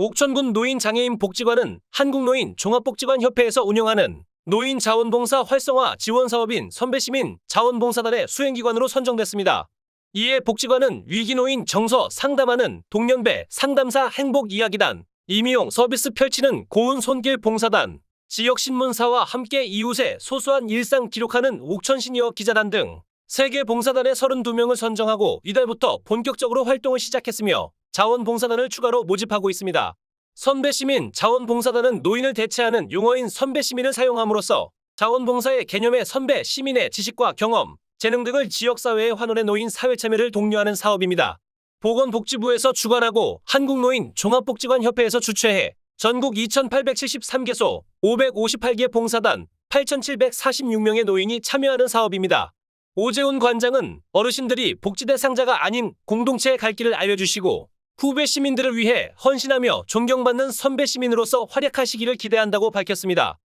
옥천군 노인장애인 복지관은 한국노인 종합복지관협회에서 운영하는 노인 자원봉사 활성화 지원 사업인 선배시민 자원봉사단의 수행기관으로 선정됐습니다. 이에 복지관은 위기노인 정서 상담하는 동년배 상담사 행복이야기단, 임의용 서비스 펼치는 고운 손길 봉사단, 지역신문사와 함께 이웃의 소소한 일상 기록하는 옥천시니어 기자단 등 세계 봉사단의 32명을 선정하고 이달부터 본격적으로 활동을 시작했으며 자원봉사단을 추가로 모집하고 있습니다. 선배시민 자원봉사단은 노인을 대체하는 용어인 선배시민을 사용함으로써 자원봉사의 개념의 선배 시민의 지식과 경험, 재능 등을 지역사회에 환원해 노인 사회참여를 독려하는 사업입니다. 보건복지부에서 주관하고 한국노인 종합복지관협회에서 주최해 전국 2,873개소 558개 봉사단 8,746명의 노인이 참여하는 사업입니다. 오재훈 관장은 어르신들이 복지 대상자가 아닌 공동체의 갈 길을 알려주시고 후배 시민들을 위해 헌신하며 존경받는 선배 시민으로서 활약하시기를 기대한다고 밝혔습니다.